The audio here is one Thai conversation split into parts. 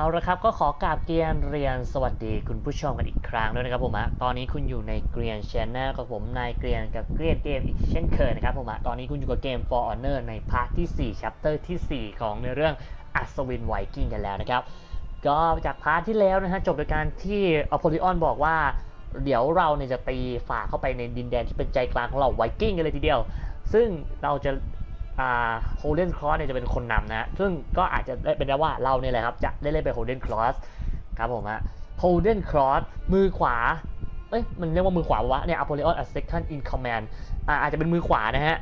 เอาละครับก็ขอกราบเกียนเรียนสวัสดีคุณผู้ชมกันอีกครั้งด้วยนะครับผมฮะตอนนี้คุณอยู่ในเกรียนชแนลกับผมนายเกรียนกับเกรียนเกมอีกเช่นเคยนะครับผมฮะตอนนี้คุณอยู่กับเกม For Honor ในพาร์ทที่4 chapter ที่ 4 ของในเรื่องอัศวินไวกิ้งกันแล้วนะครับ ก็จากพาร์ทที่แล้วนะฮะจบโดยการที่อพอลิออนบอกว่า เดี๋ยวเราเนี่ยจะตีฝ่าเข้าไปในดินแดนที่เป็นใจกลางของเราไวกิ้งกันเลยทีเดียว ซึ่งเราจะ โฮเดนครอสเนี่ยจะเป็นคนนำนะ ซึ่งก็อาจจะได้เป็นได้ว่าเราเนี่ยแหละครับ จะได้เล่นเป็นโฮเดนครอสครับผมฮะโฮเดนครอสมือขวาเอ้ยมันเรียกว่ามือขวาวะเนี่ยอ p โ l ลิออน a second in command อ่าอาจจะเป็นมือขวานะฮะ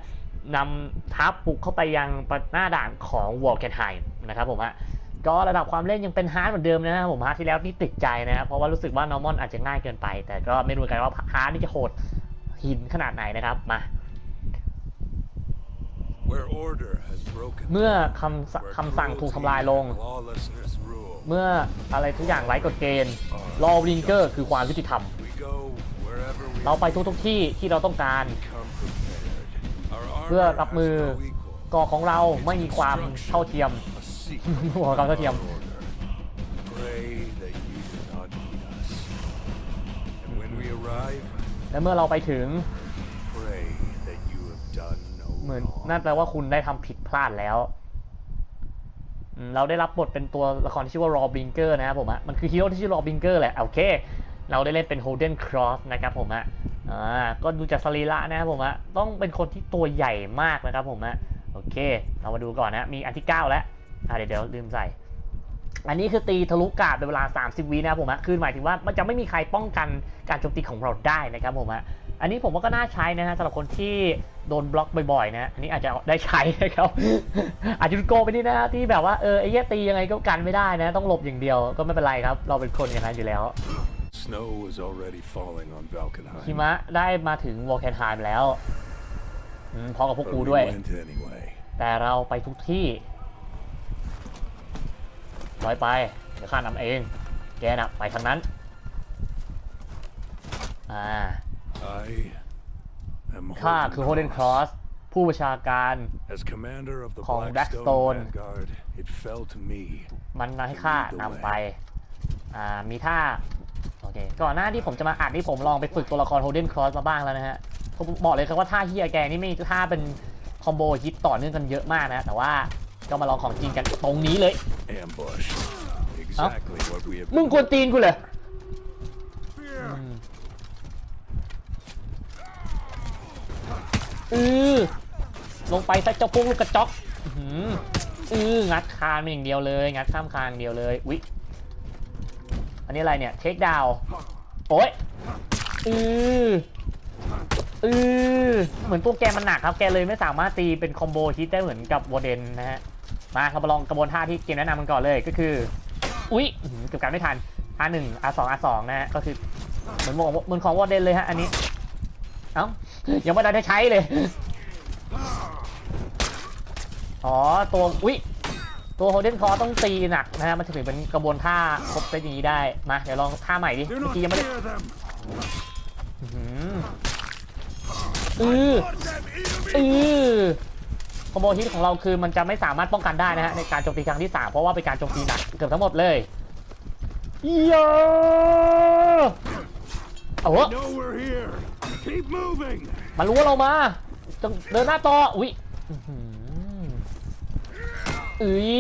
นำทัพปลุกเข้าไปยังหน้าด่านของวอลเกนไฮม์นะครับผมฮะก็ระดับความเล่นยังเป็นฮาร์ดเหมือนเดิมนะครับผมฮาร์ดที่แล้วนี่ติดใจนะครับเพราะว่ารู้สึกว่านอร์มอนอาจจะง่ายเกินไป แต่ก็ไม่รู้กันว่าฮาร์ดนี่จะโหดหินขนาดไหนนะครับมา เมื่อ down, คำส where คำสั่งถูกทำลายลง cruelty and lawlessness rule, เมื่ออะไรทุกอย่างไร้กฎเกณฑ์ลอวิงเกอร์คือความยุติธรรม we go wherever we เราไปทุกทุกๆที่ที่เราต้องการ come prepared. Our เพื่อ armor รับมือ has no equal. ก่อของเราไม่มีความเท่าเทียม A secret หัวความเท่าเทียม order. Pray that you do not need us. And when we arrive, และเมื่อเราไปถึง เหมือนนั่นแปลว่าคุณได้ทำผิดพลาดแล้ว เราได้รับบทเป็นตัวละครที่ชื่อว่ารอบิงเกอร์นะครับผมอะมันคือฮีโร่ที่ชื่อรอบิงเกอร์แหละโอเค เราได้เล่นเป็นโฮเดนครอสนะครับผมอะอ่าก็ดูจากสรีระนะครับผมอะต้องเป็นคนที่ตัวใหญ่มากนะครับผมอะโอเค เรามาดูก่อนนะ มีอันที่ 9 แล้วอ่าเดี๋ยวเดี๋ยวลืมใส่ อันนี้คือตีทะลุกาดเป็นเวลา 30 วินะครับผมอะคือหมายถึงว่ามันจะไม่มีใครป้องกันการโจมตีของเราได้นะครับผมอะอันนี้ผมว่าก็น่าใช้นะฮะสำหรับคนที่โดนบล็อกบ่อยๆนะ อันนี้อาจจะได้ใช้นะครับ อาจจะโกงไปนิดนะที่แบบว่าเออไอ้เหี้ยตียังไงก็กันไม่ได้นะ ต้องหลบอย่างเดียวก็ไม่เป็นไรครับ เราเป็นคนอย่างนั้นอยู่แล้ว Snow is already falling on หิ Valkenheim. มะได้มาถึงวอลแคนไฮม์แล้วอืมพร้อมกับพวก But กู we ด้วย went anyway. แต่เราไปทุกที่ ถอยไป เดี๋ยวข้านำเอง แกน่ะไปทางนั้น อ่า I am ข้าคือโฮเดนครอสผู้ประชาการ As commander of the ของ Blackstone Blackstone Vanguard, it fell to me. มันให้ข้านำไป อ่า มีท่า โอเค ก่อนหน้าที่ผมจะมาอัดนี่ผมลองไปฝึกตัวละครโฮเดนครอสมาบ้างแล้วนะฮะ ผมบอกเลยครับว่าท่าเฮียแกนี่ไม่ท่าเป็นคอมโบฮิตต่อเนื่องกันเยอะมากนะ แต่ว่า ก็มาลองของจริงกันตรงนี้เลย Ambush. Exactly what we have มึง been กวนตีนกูเลย Fear. อือลงไปซะเจ้าพวกลูกกระจอกอื้อหืออืองัดคานมันอย่างเดียวเลย งัดข้ามคานอย่างเดียวเลยอุ๊ยอันนี้อะไรเนี่ยเทคดาวโอ้ยอืออือเหมือนตัวแกมันหนักครับแกเลยไม่สามารถตีเป็นคอมโบฮิตได้เหมือนกับวอร์เดนนะฮะ มาครับมาลองกระบวนท่าที่เกมแนะนำกันก่อนเลยก็คือ อุ๊ยเกือบกันไม่ทัน R1 R2 R2 นะฮะก็คือเหมือนของเหมือนของวอร์เดนเลยฮะอันนี้ เอ้ายังไม่ได้ใช้เลย อ๋อตัวอุ๊ยตัวโฮเดนคอต้องตีหนักนะฮะมันถึงเป็นกระบวนท่าครบเซตอย่างนี้ได้มาเดี๋ยวลองท่าใหม่ดิเมื่อกี้ยังไม่ได้อื้อหือ คอมโบฮิตของเราคือมันจะไม่สามารถป้องกันได้นะฮะในการโจมตีครั้งที่ 3 เพราะว่าเป็นการโจมตีหนักเกือบทั้งหมดเลยเยอะเอาวะ No, we're here. Keep moving. มันรู้ว่าเรามาจงเดินหน้าต่ออุ๊ยอื้อหืออุ้ย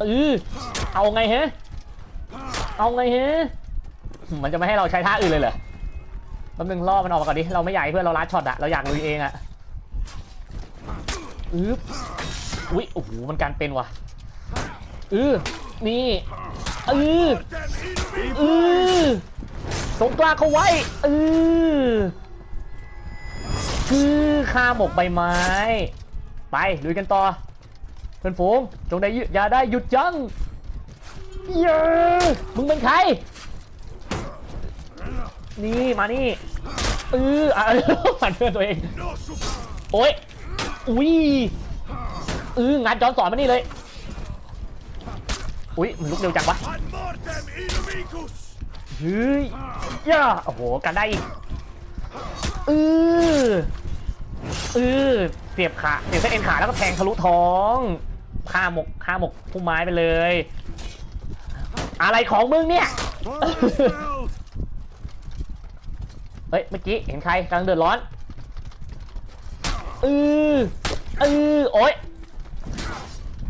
อือเอาไงฮะเอาไงฮะมันจะไม่ให้เราใช้ท่าอื่นเลยเหรอแป๊บนึงล่อมันออกมาก่อนดิ เราไม่อยากให้เพื่อนเราลัดช็อตอะเราอยากลุยเองอะ อึ๊บอุ๊ยโอ้โหมันการเป็นว่ะอือนี่อืออือตรงกลางเขาไว้อือคือข้าหมกใบไม้ ไปลุยกันต่อเพื่อนฝูงจงได้ยึอย่าได้หยุดยั้งเย้มึงเป็นใคร นี่มานี่เอออะฝันเพื่อนตัวเอง โอ๊ย อุ้ยเอองัดย้อนสอนมานี่เลย อุ้ยมันลุกเร็วจังวะเฮ้ยย่าโอ้โหกันได้อีกเออเออเสียบขาเสียบเส้นเอ็นขาแล้วก็แทงทะลุท้องฆ่าหมกฆ่าหมกพุ่มไม้ไปเลย อะไรของมึงเนี่ยเฮ้ยเมื่อกี้เห็นใครกำลังเดือดร้อน เออเออโอ๊ย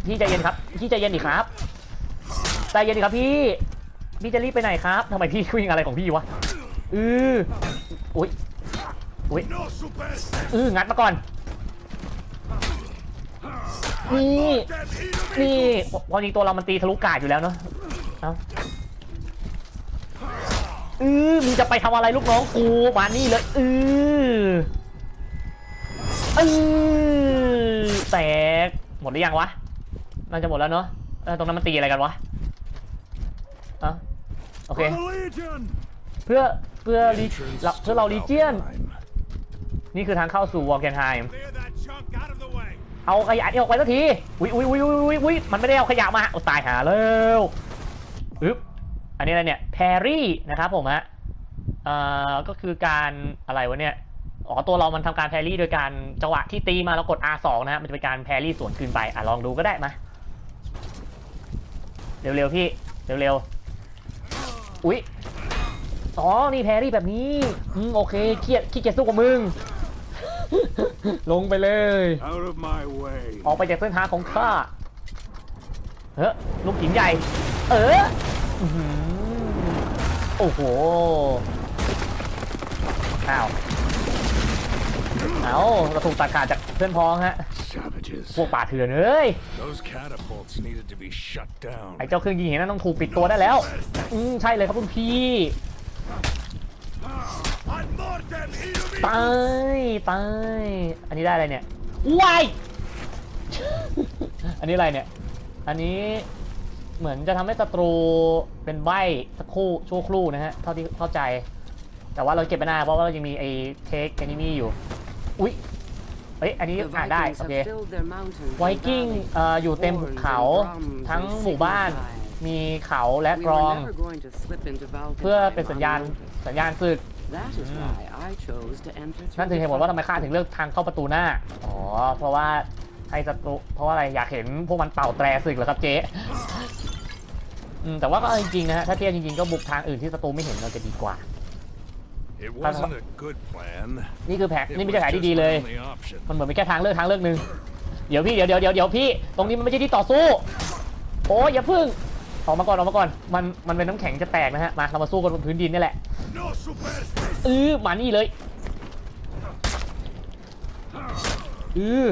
พี่ใจเย็นครับ พี่ใจเย็นดิครับใจเย็นดิครับพี่ พี่จะรีบไปไหนครับทำไมพี่วิ่งอะไรของพี่วะเอออุ้ยอุ้ยเอองัดมาก่อนนี่นี่พอจริงตัวเรามันตีทะลุกาดอยู่แล้วเนาะเอาเออมึงจะไปทำอะไรลูกน้องกูมานี่เลยเออ เออแตกหมดหรือยังวะน่าจะหมดแล้วเนาะเออตรงนั้นมันตีอะไรกันวะเอะโอเค เพื่อเพื่อลีเราเพื่อเราลีเจียน นี่คือทางเข้าสู่วอลเกนไฮม์เอาขยะนี่ออกไปสักทีอุ้ยอุ้ยอุ้ยอุ้ยอุ้ยอุ้ยมันไม่ได้เอาขยะมาโอ้ตายหาแล้วอึ๊บอันนี้อะไรเนี่ยแพรรี่นะครับผมฮะเอ่อก็คือการอะไรวะเนี่ย อ๋อตัวเรามันทำการแพรรี่โดยการจังหวะที่ตีมาแล้วกด R2 นะฮะมันจะเป็นการแพรรี่สวนคืนไปอะลองดูก็ได้มาเร็วๆพี่เร็วๆอุ๊ยอ๋อนี่แพรรี่แบบนี้อืมโอเคเครียดขี้เกียจสู้กับมึง ลงไปเลย Out of my way. ออกไปจากเส้นทางของข้าเฮ้ยลูกหินใหญ่ เอออื้อหือโอ้โหอ้าว เอาเราถูกตัดขาดจากเพื่อนพ้องฮะ Savages. พวกป่าเถื่อนเอ้ย Those catapults needed to be shut down. ไอ้เจ้าเครื่องยิงเห็นนั้นต้องถูกปิดตัวได้แล้ว อืมใช่เลยครับคุณพี่ On mortem enemy. ตายตายอันนี้ได้อะไรเนี่ยวาย อันนี้อะไรเนี่ย อันนี้เหมือนจะทำให้ศัตรูเป็นใบสักครู่ชั่วครู่นะฮะ เท่าที่เข้าใจ แต่ว่าเราเก็บไปหน้าเพราะว่าเรายังมีไอ้เทคแอนิมี่อยู่ อุ๊ยเฮ้ยอันนี้ The อ่านได้ Vikings โอ have เค filled their mountains ไว and กิ้ง valleys. เอ่ออยู่เต็มเขาทั้งหมู่บ้านมีเขาและก We ร were อง never going to slip into Valkenheim เพื่อเป็นสัญญาณ unnoticed. สัญญาณศึก That is why I chose to enter นั่น through ถึง the เหตุผลว่าทำไม front ข้าถึงเลือกทางเข้าประตูหน้า อ๋อ เพราะว่าให้ศัตรูเพราะว่าอะไรอยากเห็นพวกมันเป่าแตรศึกเหรอครับเจ๊อืมแต่ว่าก็เอาจริงๆนะฮะถ้าเทียบจริงๆก็บุกทางอื่นที่ศัตรูไม่เห็นเราจะดีกว่า นี่คือแผน It นี่ไม่ was ใช่แผน just ที่ดี my เลย only option. มันเหมือนเป็นแค่ทางเลือกทางเลือกหนึ่งเดี๋ยวพี่เดี๋ยวเดี๋ยวเดี๋ยวเดี๋ยวพี่ ตรงนี้มันไม่ใช่ที่ต่อสู้ โอ้ยอย่าพึ่งออกมาก่อนออกมาก่อน มันมันเป็นน้ำแข็งจะแตกนะฮะ มาเรามาสู้กันบนพื้นดินนี่แหละ No superstes. เออมานี่เลยเออ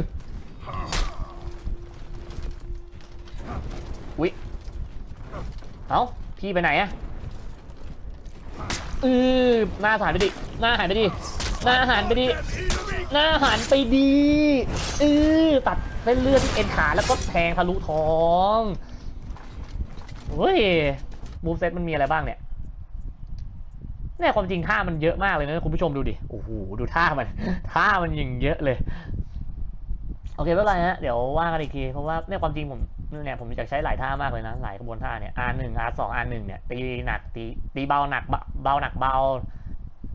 อุ๊ยเอ้าพี่ไปไหนอะเออหน้าหันไปดิ หน้าหันไปดิ หน้าหันไปดิ หน้าหันไปดีเออตัดเส้นเลือดที่เอ็นขาแล้วก็แทงทะลุท้องเฮ้ยมูฟเซตมันมีอะไรบ้างเนี่ยเนี่ยความจริงท่ามันเยอะมากเลยนะคุณผู้ชมดูดิ โอ้โห ดูท่ามัน ท่ามันยิงเยอะเลย โอเคไม่เป็นไรฮะ เดี๋ยวว่ากันอีกที เพราะว่าเนี่ยความจริงผม เนี่ยผมอยากใช้หลายท่ามากเลยนะ หลายกระบวนท่าเนี่ย R หนึ่ง R สอง R หนึ่งเนี่ยตีหนักตีตีเบาหนักเบาเบาหนักเบา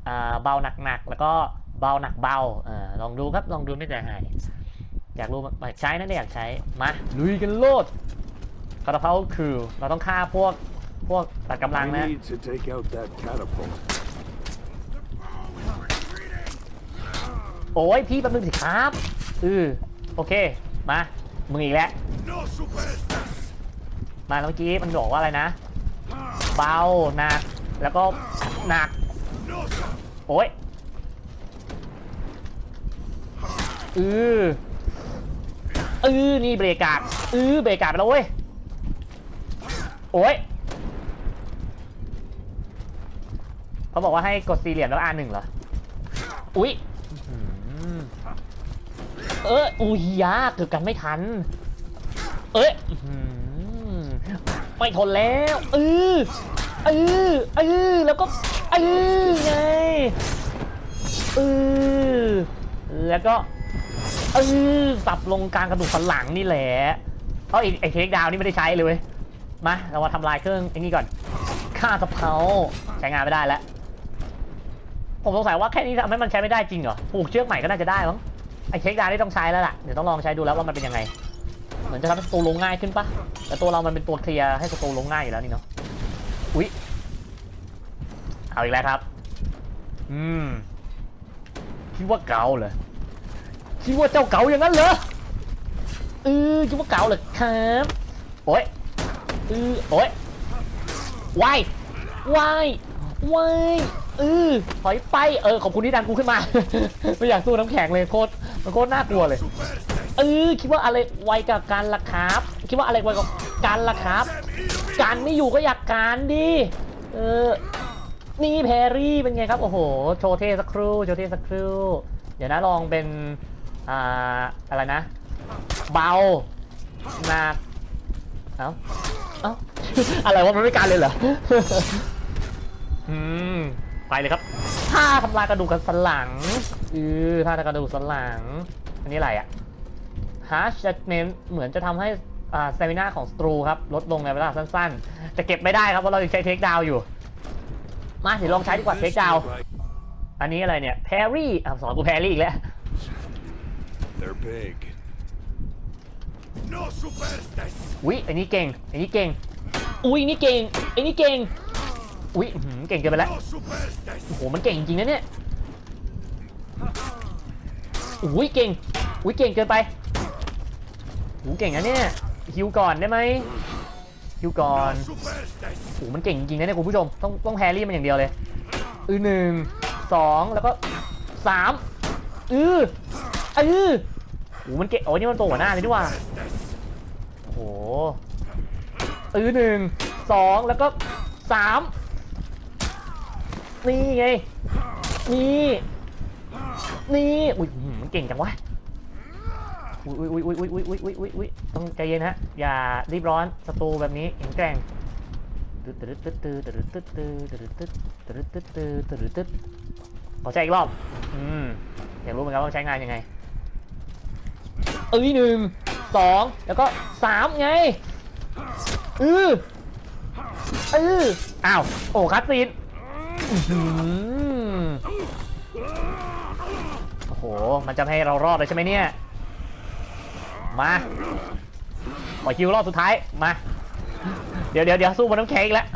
อ่าเบาหนักหนักแล้วก็เบาหนักเบาอ่าลองดูครับลองดูไม่ใจหายอยากรู้อยากใช้นั่นอยากใช้มาลุยกันโลดคาราเพาคือ เราต้องฆ่าพวกพวกตัดกำลัง I นะ need to take out that catapult. โอ้ยพี่แป๊บนึงสิครับอือโอเคมา มึงอีกแล้ว มาเมื่อกี้มันบอกว่าอะไรนะ เบาหนัก แล้วก็หนัก โอ้ยเออเออนี่เบรกาดเออเบรกาดไปแล้วเว้ย โอ้ยเขาบอกว่าให้กดสี่เหลี่ยมแล้วอ่านหนึ่งเหรอ อุ๊ย เอออุยยาเกือบกันไม่ทัน เอ้ยไม่ทนแล้วเออเออเออแล้วก็เออไงเออแล้วก็เออสับลงกลางกระดูกสันหลังนี่แหละเอาไอ้ไอ้เทคดาวนี่ไม่ได้ใช้เลยมาเรามาทำลายเครื่องไอ้นี่ก่อนฆ่าสะเพราใช้งานไม่ได้แล้วผมสงสัยว่าแค่นี้ทำให้มันใช้ไม่ได้จริงเหรอ ผูกเชือกใหม่ก็น่าจะได้มั้ง ไอเช็คดาวน์นี่ต้องใช้แล้วล่ะ เดี๋ยวต้องลองใช้ดูแล้วว่ามันเป็นยังไงเอมือนจะทำให้ศัตรูลงง่ายขึ้นปะแต่ตัวเรามันเป็นตัวเคลียร์ให้ศัตรูลงง่ายอยู่แล้วนี่เนาะ อุ๊ย เอาอีกแล้วครับ อืม คิดว่าเก่าเหรอ คิดว่าเจ้าเก่าอย่างนั้นเหรอเออคิดว่าเก่าเหรอครับ โอ้ยเออโอ้ยวายวายวายเออถอยไป เออ ขอบคุณที่ดันกูขึ้นมา ไม่อยากสู้น้ำแข็งเลยโคตร มันโคตรน่ากลัวเลย เออคิดว่าอะไรไวกับการละครับ คิดว่าอะไรไวกับการละครับ การไม่อยู่ก็อยากการดิเออนี่แพรรี่เป็นไงครับ โอ้โห โชว์เทสักครู่ โชว์เทสักครู่ เดี๋ยวนะลองเป็น อ่า อะไรนะ เบา หนัก เอ้า เอ้า อะไรวะ มันไม่การเลยเหรอ อืม ไปเลยครับท่าทำลายกระดูกสันหลังอือท่าทำลายกระดูกสันหลัง อันนี้อะไรอะฮาร์ชจะเน้นเหมือนจะทำให้อ่าสเตมินาของสตรูครับลดลงในเวลาสั้นๆ จะเก็บไม่ได้ครับเพราะเรายังใช้เทคดาวอยู่ มาเดี๋ยวลองใช้ดีกว่าเทคดาวอันนี้อะไรเนี่ยแพรรี่อะสอนกูแพรรี่อีกแล้ว They're big. No superstes! อุ้ยอันนี้เก่ง อันนี้เก่ง อุ้ยอันนี่เก่งอันนี้เก่ง อุ้ยหือเก่งเกินไปแล้วโอ้โหมันเก่งจริงนะเนี่ยอุ้ยเก่งอุ้ยเก่งเกินไปโอ้โหเก่งนะเนี่ยฮิวก่อนได้ไหมฮิวก่อนโอ้โหมันเก่งจริงนะเนี่ยคุณผู้ชมต้องต้องแพรรี่มันอย่างเดียวเลยอือหนึ่งสองแล้วก็สามอืออือโอ้โหมันเก่งโอ้ยนี่มันโตัวหัวหน้าเลยดีกว่าโอ้โหอือหนึ่งสองแล้วก็สาม นี่ไง นี่ นี่ อุ้ยมันเก่งจังวะ อุ้ยอุ้ยอุ้ยอุ้ยอุ้ยอุ้ยอุ้ยอุ้ยอุ้ยต้องใจเย็นฮะ อย่ารีบร้อนศัตรูแบบนี้แข็งแกร่งตึ๊ดตึ๊ดตึ๊ดตึ๊ดตึ๊ดตึ๊ดตึ๊ดตึ๊ดตึ๊ดตึ๊ดตึ๊ดตึ๊ดตึ๊ดตึ๊ดขอใช้อีกรอบ อืม อยากรู้เหมือนกันว่าใช้งานยังไง เอ้ยหนึ่งสองแล้วก็สามไง อืออืออ้าว โอ้คัดซีน โอ้โห มันจะให้เรารอดเลยใช่ไหมเนี่ย มาขอคิวรอบสุดท้าย มา เดี๋ยวเดี๋ยวเดี๋ยวสู้บนน้ำแข็งอีกแล้ว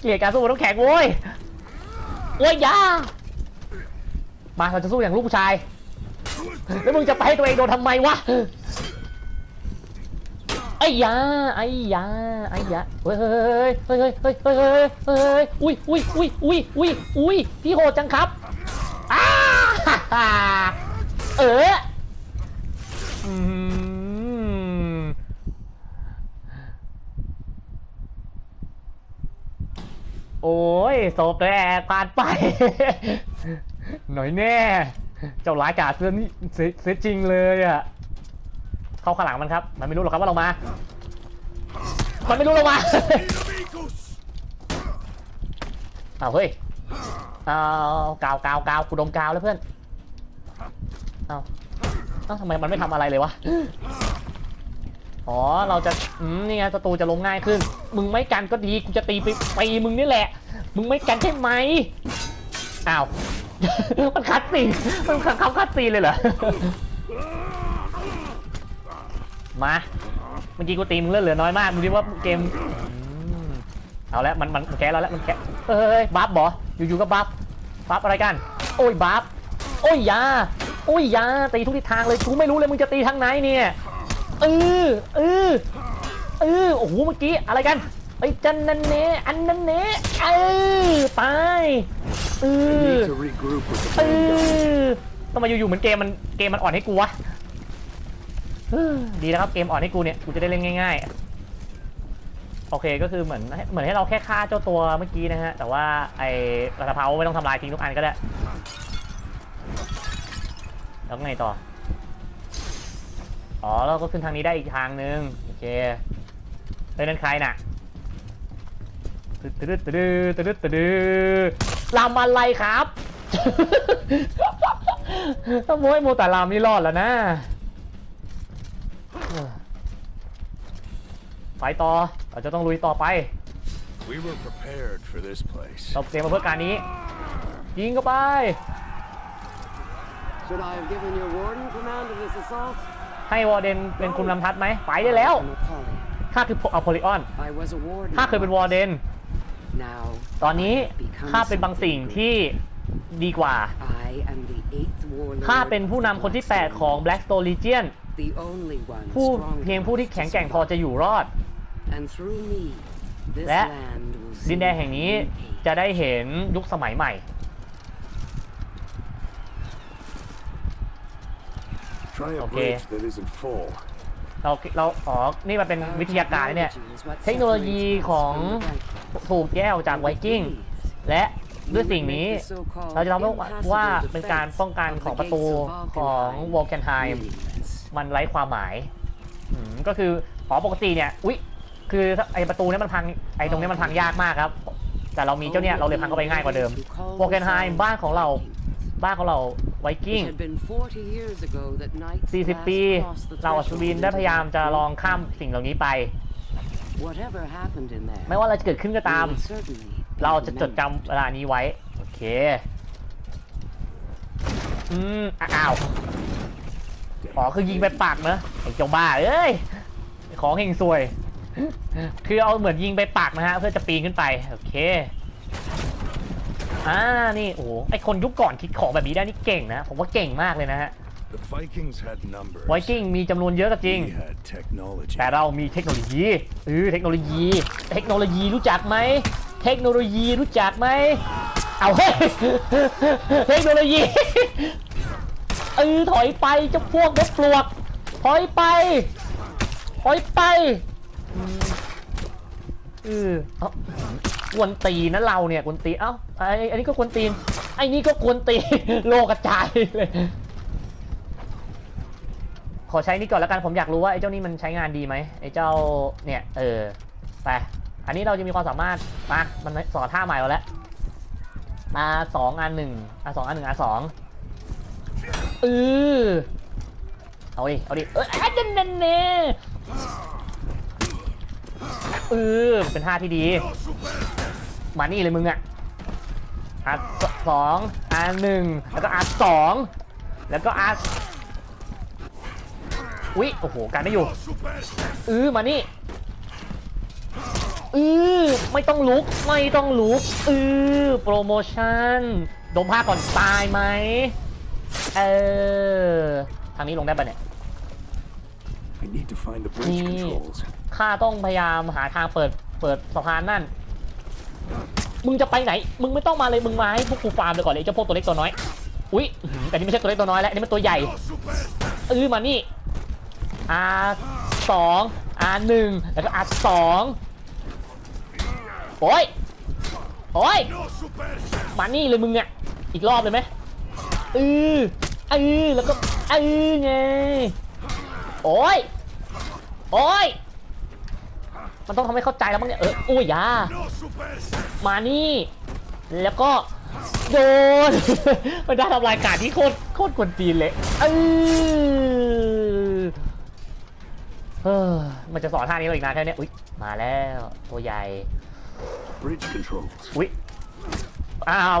เกลียดการสู้บนน้ำแข็งโว้ยโอ้ยยามาเราจะสู้อย่างลูกผู้ชาย แล้วมึงจะไปให้ตัวเองโดนทำไมวะ ไอ้ยาไอ้ยาไอ้ยาเฮ้ยเฮ้ยเฮ้ยเฮ้ยเฮ้ยเฮ้ยเฮ้ยอุ้ยอุ้ยอุ้ยอุ้ยอุ้ยอุ้ยพี่โหดจังครับอ้าฮ่าฮ่าเอออืมโอ้ยศพแรกผ่านไป หน่อยแน่ เจ้าร้ายกาเสื้อนี่เสียเสียจริงเลยอะ เข้าข้างหลังมันครับ มันไม่รู้หรอกครับว่าเรามา มันไม่รู้เรามา เอาเฮ้ย เอากาวกาวกาวกูดมกาวแล้วเพื่อน เอาเอ้าทำไมมันไม่ทำอะไรเลยวะ อ๋อ เราจะ อืม นี่ไงศัตรูจะลงง่ายขึ้น มึงไม่กันก็ดี กูจะตีไปตีมึงนี่แหละ มึงไม่กันใช่ไหมอ้าว มันคัดซีมันเขาคัดซีเลยเหรอ มาเมื่อกี้กูตีมึงเลือดเหลือน้อยมากดูดิว่าเกมอืมเอาแล้วมันมันมันแคสเราแล้วมันแคสเฮ้ยบัฟบออยู่ๆก็บัฟบัฟอะไรกัน โอ้ยบัฟโอ้ยยาโอ้ยยาตีทุกทิศทางเลยกูไม่รู้เลยมึงจะตีทางไหนเนี่ยเออเออเออโอ้โหเมื่อกี้อะไรกันไอ้จันนันเนอันนันเนเออตายเออ Need to regroup with the เอ main guy. อทำไมอยู่ๆเหมือนเกมมันเกมมันอ่อนให้กูวะเฮ้อ ดีแล้วครับเกมอ่อนให้กูเนี่ย กูจะได้เล่นง่าย ๆ โอเคก็คือเหมือนเหมือนให้เราแค่ฆ่าเจ้าตัวเมื่อกี้นะฮะ แต่ว่าไอ้กระเพราไม่ต้องทำลายทิ้งทุกอันก็ได้ แล้วไงต่อ อ๋อเราก็ขึ้นทางนี้ได้อีกทางนึง โอเคเฮ้ยนั่นใครน่ะตึ๊ดตึ๊ดตึ๊ดตึ๊ดตึ๊ดตึ๊ดลำอะไรครับถ้าโมยโมแต่ลำนี่รอดแล้วนะ ไปต่อ เราจะต้องลุยต่อไป We were prepared for this place. เราเตรียมมาเพื่อการนี้ ยิงเข้าไป Should I have given your warden command of this assault? ให้วอร์เดนเป็นคุมลำทัดไหม ไปได้แล้ว I'm Apollyon. ข้าคืออพอลิออน I was a warden. ข้าเคยเป็นวอร์เดน Now ตอนนี้ข้าเป็นบางสิ่งที่ดีกว่า I am the eighth warlord. ข้าเป็นผู้นำคนที่ 8 ของ Blackstone Legion The only one ผู้ strong เพียงผู้ที่แข็งแกร่งพอจะอยู่รอด And through me, this และ land will ดิน see แดนแห่งนี้ new age. จะได้เห็นยุคสมัยใหม่ Try a Okay. bridge that isn't full. เราเราอ๋อนี่มันเป็น Our วิทยาการเนี่ย technology is what เทคโนโลยี separates us ของ from the Viking. ถูกแยกออกจากไวกิ้ง และด้วยสิ่งนี้เราจะทำให้ว่าเป็นการป้องกันของประตูของวอลแคนไฮม์มันไร้ความหมายอืมก็คืออ๋อปกติเนี่ย อุ๊ย คือไอประตูเนี่ยมันพังไอตรงเนี้ยมันพังยากมากครับ แต่เรามีเจ้าเนี่ยเราเลยพังเข้าไปง่ายกว่าเดิมวอลแคนไฮม์บ้านของเราบ้านของเราไวกิ้ง 40 ปี เราอัศวินได้พยายามจะลองข้ามสิ่งเหล่านี้ไป ไม่ว่าอะไรจะเกิดขึ้นก็ตาม เราจะจดจำเวลานี้ไว้ โอเค อืมอะอ้าว อ๋อ คือยิงไปปากเนอะไอ้เจ้าบ้า เอ้ย ของเฮงซวย คือเอาเหมือนยิงไปปากนะฮะ เพื่อจะปีนขึ้นไป โอเค อ่า นี่ โอ้โหไอคนยุคก่อนคิดของแบบนี้ได้นี่เก่งนะ ผมว่าเก่งมากเลยนะฮะ The Vikings had numbers. ไวกิ้งมีจำนวนเยอะก็จริง We had technology. แต่เรามีเทคโนโลยีเออเทคโนโลยี เทคโนโลยีรู้จักไหม เทคโนโลยีรู้จักไหม เอาเฮ้ยเทคโนโลยีเออถอยไปเจ้าพวกเด็กปลวก ถอยไป ถอยไปอืม เออเอากวนตีนะเราเนี่ยกวนตีเอ้าไอ้อันนี้ก็กวนตีนไอ้นี่ก็กวนตีโลกระจายเลยขอใช้นี่ก่อนแล้วกันผมอยากรู้ว่าไอ้เจ้านี่มันใช้งานดีไหมไอ้เจ้าเนี่ยเออไปอันนี้เราจะมีความสามารถมามันสอนท่าใหม่เราแล้วมาสองอันหนึ่งอะสองอันหนึ่งอะสองเออเอาดิเอาดิเอออันนั้นนั่นเน่ เออเป็นท่าที่ดี มานี่เลยมึงอะอัดสองอันหนึ่งแล้วก็อัดสองแล้วก็อัดอุ๊ยโอ้โหการได้อยู่อือมานี่อือไม่ต้องลุกไม่ต้องลุกอือโปรโมชั่นดมผ้าก่อนตายไหมเออทางนี้ลงได้ปะเนี่ย I need to find the bridge Nee. controls. ข้าต้องพยายามหาทางเปิดเปิดสะพานนั่น มึงจะไปไหน มึงไม่ต้องมาเลย มึงมาให้พวกกูฟาร์มเลยก่อนเลยเจ้าพวกตัวเล็กตัวน้อย อุ๊ยแต่นี่ไม่ใช่ตัวเล็กตัวน้อยแล้วนนี่มันตัวใหญ่เออมานี่ R สอง R หนึ่งแล้วก็ R สองโอ้ยโอ้ยมานี่เลยมึงอะ อีกรอบเลยไหมเออเออแล้วก็เออไงโอ้ยโอ้ย มันต้องทำให้เข้าใจแล้วมั้งเนี่ยเออโอ้ยอยามานี่ แล้วก็โดนมันได้ทำรายการที่โคตรโคตรกวนตีนเลยเออเออมันจะสอนท่านี้เราอีกนานแค่เนี้ยอุ๊ยมาแล้วตัวใหญ่ Bridge controls. อุ๊ยอ้าว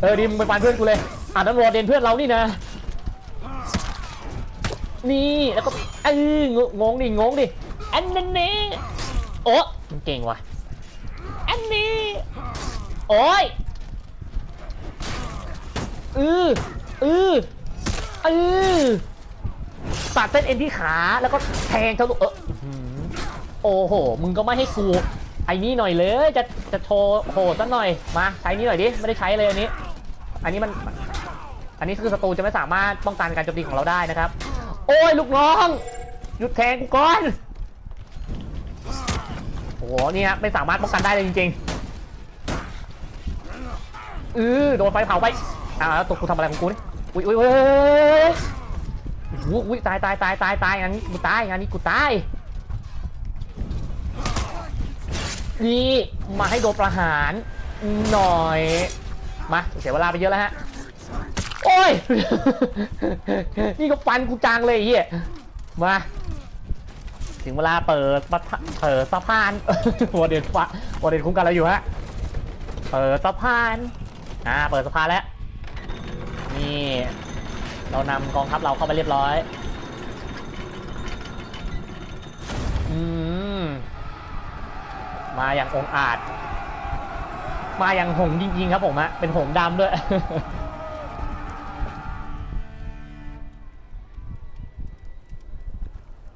เออดิมงไปฟันเพื่อนกูเลยอ่านั่นวอร์เดนเพื่อนเรานี่นะ นี่แล้วก็เอองงงดิงงดิอันนั้นนี่ โอ้มันเก่งว่ะ อันนี้ โอ้ย อืออืออือตัดเส้นเอ็นที่ขาแล้วก็แทงทะลุเอออื้อหือโอ้โห มึงก็ไม่ให้กูไอ้นี่หน่อยเลย จะจะโชว์โหดซะหน่อย มาใช้นี่หน่อยดิ ไม่ได้ใช้เลยอันนี้ อันนี้มัน อันนี้คือศัตรูจะไม่สามารถป้องกันการโจมตีของเราได้นะครับ โอ้ยลูกน้อง หยุดแทงกูก่อนโอ้โหนี่ยไม่สามารถป้องกันได้เลยจริงๆเออโดนไฟเผาไปอ่าแล้วตัวกูทำอะไรของกูนี่อุ้ยอุ้ยอุ้ยโอ้โหอุ้ยตายตายตายตายตายงานนี้กูตายงานนี้กูตายนี่มาให้โดนประหารหน่อย มาเสียเวลาไปเยอะแล้วฮะโอ้ย นี่ก็ฟันกูจังเลยเฮียมา ถึงเวลาเปิดปะทะเปิดสะพาน วอเดนฟะวอเดนคุ้มกันเราอยู่ฮะ เปิดสะพาน อ่า เปิดสะพานแล้ว นี่ เรานำกองทัพเราเข้าไปเรียบร้อย อืม มาอย่างองอาจ มาอย่างหงจริงๆครับผมฮะ เป็นหงดำด้วย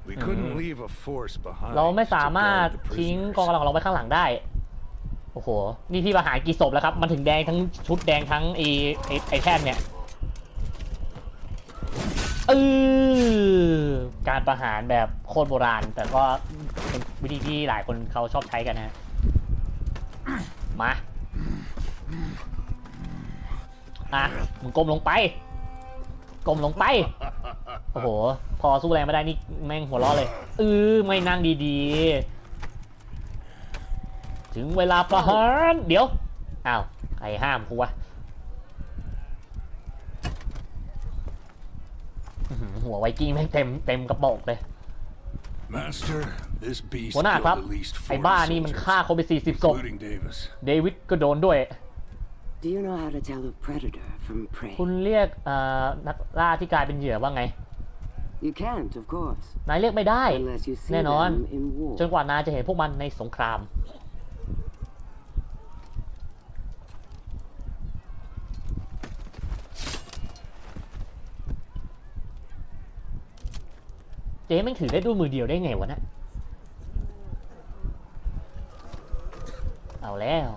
We couldn't Mhm. leave a force behind. เราไม่สามารถ to guard the ทิ้ง prisoners. กองกำลังของเราไว้ข้างหลังได้ โอ้โห นี่พี่ประหารกี่ศพแล้วครับ มันถึงแดงทั้งชุดแดงทั้งไอไอ้ไอแท่นเนี่ยเออการประหารแบบโคตรโบราณ แต่ก็เป็นวิธีที่หลายคนเขาชอบใช้กันนะฮะมาอะมึงก้มลงไปก้มลงไป โอ้โห พอสู้แรงไม่ได้นี่แม่งหัวเราะเลยเออไม่นั่งดีๆ ถึงเวลาประหารเดี๋ยว อ้าวใครห้ามกูวะอื้อหือหัวไวกิ้งแม่งเต็มเต็มกระบอกเลย Master, this beast หัวหน้าครับ killed at least ไอ้40บ้านี่มัน soldiers, ฆ่าคนไป40ศพ including Davis. เดวิดก็โดนด้วย Do you know how to tell a predator from prey? คุณเรียกเอ่อนักล่าที่กลายเป็นเหยื่อว่าไง You can't, of course, นายเรียกไม่ได้ unless you see แน่นอน them in war. จนกว่านายจะเห็นพวกมันในสงคราม เจ๊แม่งถือได้ด้วยมือเดียวได้ไงวะเนะ เอาแล้ว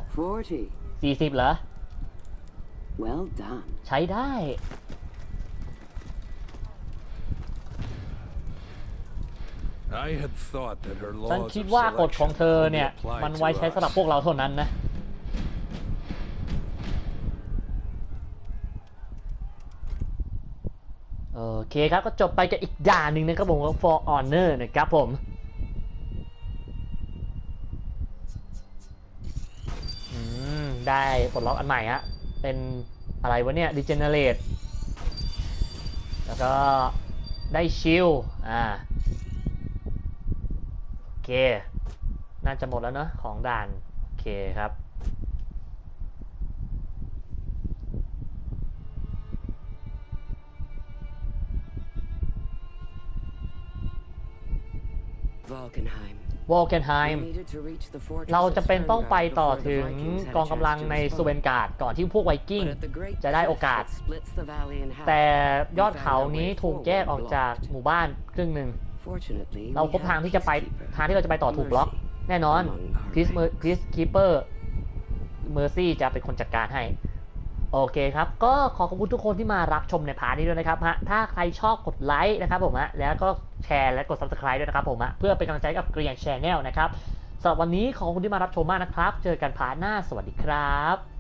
40. 40เหรอ Well done. ใช้ได้ ฉัน laws คิด of ว่ากฎของ selection เธอ only เนี่ย applied มันไว้ to ใช้สำหรับ us. พวกเราเท่านั้นนะ โอเคครับก็จบไปกับอีกด่านหนึ่งนะครับผมว่า For Honor นะครับผมอืมได้ปลดล็อกอันใหม่ฮะ เป็นอะไรวะเนี่ย Degenerate แล้วก็ได้ชิลอ่าโอเค น่าจะหมดแล้วเนอะของด่าน โอเคครับ Valkenheim. วอลเกนไฮ We ม์ needed to reach the fortress เราจะเป็นต้องไป of ต่อ Sterngarde ถึง before the Vikings had ก a องกำลัง chance to ใน respond. สเวนการ์ดก่อนที่พวกไวกิ้ง But at the great จะได้โอ cliff กาส that splits the valley in half, แต่ยอดเขานี้ถูกแยกออกจากหมู่บ้านครึ่งหนึ่ง Fortunately, เรา we พบ had ทางที่จะไป Peacekeeper, ทางที่เราจะไปต่อถูกบล็อก Mercy, แน่นอน among our พีซ ranks. พีซคีเปอร์เมอร์ซี่จะเป็นคนจัดการให้ โอเคครับ ก็ขอขอบคุณทุกคนที่มารับชมในพาร์ทนี้ด้วยนะครับฮะถ้าใครชอบกดไลค์นะครับผมฮะแล้วก็แชร์และกด subscribe ด้วยนะครับผมฮะเพื่อเป็นกำลังใจกับเกรียนแชนแนลนะครับสำหรับวันนี้ขอบคุณที่มารับชมมากนะครับ เจอกันพาร์ทหน้าสวัสดีครับ